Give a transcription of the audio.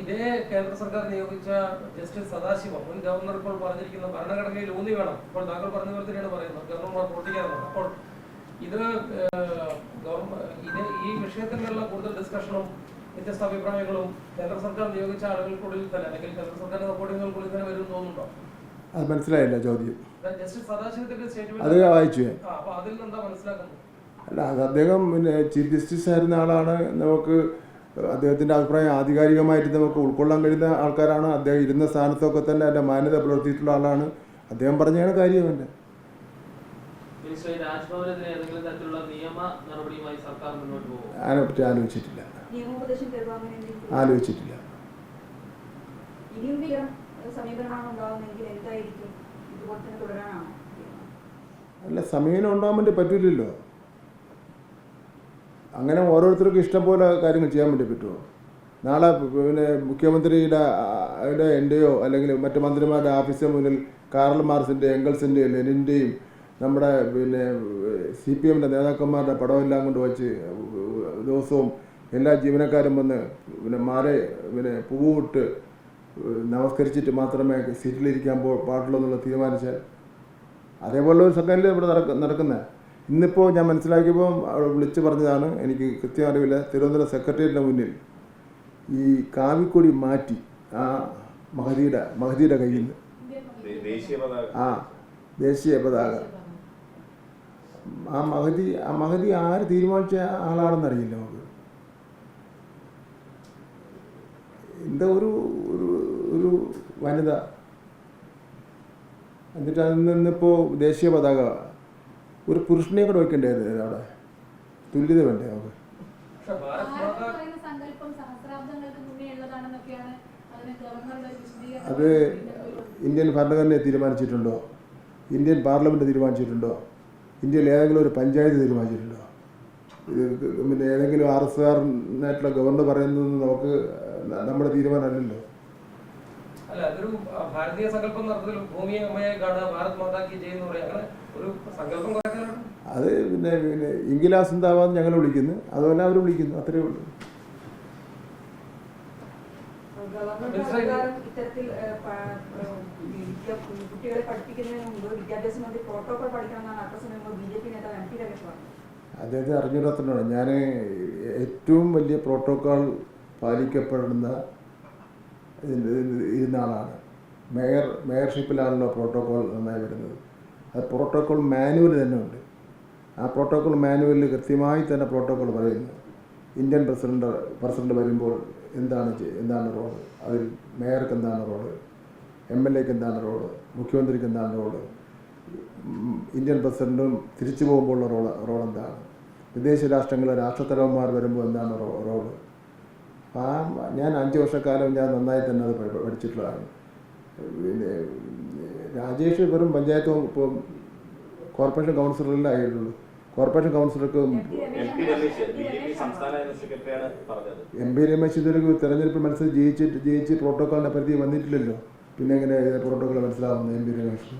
ഇതേ കേന്ദ്ര സർക്കാർ നിയോഗിച്ച ജസ്റ്റിസ് സദാശിവം മുൻ ഗവർണർ ഇപ്പോൾ പറഞ്ഞിരിക്കുന്ന ഭരണഘടനയിൽ ഊന്നി വേണം. ഇപ്പോൾ താങ്കൾ പറഞ്ഞ പോലെ തന്നെയാണ് പറയുന്നത്. ഗവർണർമാർ പ്രവർത്തിക്കാറുണ്ട് അപ്പോൾ ഇത് ഇത് ഈ വിഷയത്തിലുള്ള കൂടുതൽ ഡിസ്കഷനും വ്യത്യസ്ത അഭിപ്രായങ്ങളും കേന്ദ്ര സർക്കാർ നിയോഗിച്ച ആളുകൾക്കുള്ളിൽ തന്നെ അല്ലെങ്കിൽ കേന്ദ്ര സർക്കാരിന്റെ സപ്പോർട്ടിങ്ങൾക്കുള്ളിൽ തന്നെ വരും തോന്നുന്നുണ്ടോ? അത് മനസ്സിലായില്ല ചോദ്യം. അത് വായിച്ചു അല്ല അത് അദ്ദേഹം പിന്നെ ചീഫ് ജസ്റ്റിസ് ആയിരുന്ന ആളാണ് നമുക്ക് അദ്ദേഹത്തിന്റെ അഭിപ്രായം ആധികാരികമായിട്ട് നമുക്ക് ഉൾക്കൊള്ളാൻ കഴിയുന്ന ആൾക്കാരാണ്. അദ്ദേഹം ഇരുന്ന സ്ഥാനത്തൊക്കെ തന്നെ അതിന്റെ മാന്യത പുലർത്തിയിട്ടുള്ള ആളാണ്. അദ്ദേഹം പറഞ്ഞാണ് കാര്യം എന്റെ ആലോചിച്ചിട്ടില്ല. ആലോചിച്ചിട്ടില്ല. അല്ല സമീപനം ഉണ്ടാകാൻ വേണ്ടി പറ്റില്ലല്ലോ അങ്ങനെ ഓരോരുത്തർക്കും ഇഷ്ടം പോലെ കാര്യങ്ങൾ ചെയ്യാൻ വേണ്ടി പറ്റുമോ? നാളെ പിന്നെ മുഖ്യമന്ത്രിയുടെ യുടെ എന്റെയോ അല്ലെങ്കിൽ മറ്റ് മന്ത്രിമാരുടെ ഓഫീസിന് മുന്നിൽ കാർൽ മാർസിന്റെ എംഗൾസിന്റെയും ലെനിന്റെയും നമ്മുടെ പിന്നെ സി പി എമ്മിന്റെ നേതാക്കന്മാരുടെ പടമെല്ലാം കൊണ്ട് വച്ച് ദിവസവും എല്ലാ ജീവനക്കാരും വന്ന് പിന്നെ മാറി പിന്നെ പൂവിട്ട് നമസ്കരിച്ചിട്ട് മാത്രമേ സീറ്റിലിരിക്കാൻ പാടുള്ളൂ എന്നുള്ള തീരുമാനിച്ചാൽ അതേപോലെ ഒരു സംഘടനയിൽ ഇവിടെ നടക്ക നടക്കുന്നത് ഇന്നിപ്പോൾ ഞാൻ മനസ്സിലാക്കിയപ്പോൾ വിളിച്ചു പറഞ്ഞതാണ് എനിക്ക് കൃത്യം അറിവില്ല. തിരുവനന്തപുരം സെക്രട്ടേറിയറ്റിന്റെ മുന്നിൽ ഈ കാവിക്കൊടി മാറ്റി ആ മഹതിയുടെ മഹതിയുടെ കയ്യിൽ നിന്ന്. ആ ദേശീയ പതാക. ആ മഹതി ആ മഹതി ആര് തീരുമാനിച്ച ആളാണെന്ന് അറിയില്ല നമുക്ക്. എന്താ ഒരു ഒരു വനിത. എന്നിട്ട് അതിൽ നിന്നിപ്പോൾ ദേശീയ പതാക ഒരു പുരുഷനെ കൂടെ വെക്കേണ്ടായിരുന്നു അവിടെ? തുല്യത വേണ്ടേ നമുക്ക് ഗവർണറുടെ അത് ഇന്ത്യൻ ഭരണഘടനയെ തീരുമാനിച്ചിട്ടുണ്ടോ? Indian parliament തീരുമാനിച്ചിട്ടുണ്ടോ? ഇന്ത്യയിൽ ഏതെങ്കിലും ഒരു പഞ്ചായത്ത് തീരുമാനിച്ചിട്ടുണ്ടോ? പിന്നെ ഏതെങ്കിലും ആർ എസ് ആറിനായിട്ടുള്ള ഗവർണർ പറയുന്നത് നമുക്ക് നമ്മുടെ തീരുമാനമല്ലല്ലോ. അല്ല അതൊരു ഭാരതീയ സങ്കല്പം നടത്തുന്ന ഭൂമിയെ അമ്മയായി കാണുക ഭാരത് മാതാക്കി ചെയ്യുന്ന പറയാം അത് പിന്നെ പിന്നെ ഇംഗിലാസ് എന്താവാന്ന് ഞങ്ങൾ വിളിക്കുന്നു. അതുപോലെ അവർ വിളിക്കുന്നു. അത്രേ ഉള്ളൂ. പ്രോട്ടോകോൾ അദ്ദേഹത്തെ അറിഞ്ഞൂടാത്തതാണ് ഞാൻ ഏറ്റവും വലിയ പ്രോട്ടോക്കോൾ പാലിക്കപ്പെടുന്ന ഇരുന്ന ആളാണ് മേയർ മേയർഷിപ്പിലാണല്ലോ പ്രോട്ടോക്കോൾ നന്നായി വരുന്നത്. അത് പ്രോട്ടോക്കോൾ മാനുവൽ തന്നെ ഉണ്ട്. ആ പ്രോട്ടോക്കോൾ മാനുവലിൽ കൃത്യമായി തന്നെ പ്രോട്ടോക്കോൾ പറയുന്നു. ഇന്ത്യൻ പ്രസിഡന്റ് പ്രസിഡന്റ് വരുമ്പോൾ എന്താണ് എന്താണ് റോൾ അതിൽ മേയർക്ക് എന്താണ് റോൾ എം എൽ എക്ക് എന്താണ് റോൾ മുഖ്യമന്ത്രിക്ക് എന്താണ് റോൾ ഇന്ത്യൻ പ്രസിഡന്റും തിരിച്ചു പോകുമ്പോഴുള്ള റോൾ റോൾ എന്താണ്? വിദേശ രാഷ്ട്രങ്ങളിലെ രാഷ്ട്രത്തലവന്മാർ വരുമ്പോൾ എന്താണ് റോൾ ഞാൻ അഞ്ച് വർഷക്കാലം ഞാൻ നന്നായി തന്നെ അത് പഠി- പഠിച്ചിട്ടുള്ളതാണ്. പിന്നെ രാജേഷ് വെറും പഞ്ചായത്ത് ഇപ്പം കോർപ്പറേഷൻ കൗൺസിലറിലെ ആയിട്ടുള്ളൂ. കോർപ്പറേഷൻ കൗൺസിലർക്ക് എം പി രമേശ് ഇതൊരു തെരഞ്ഞെടുപ്പ് മത്സരം ജയിച്ചിട്ട് ജയിച്ച് പ്രോട്ടോക്കോളിന്റെ പരിധി വന്നിട്ടില്ലല്ലോ. പിന്നെ എങ്ങനെ പ്രോട്ടോക്കോൾ മനസ്സിലാവുന്നത് എം പി രമേശ്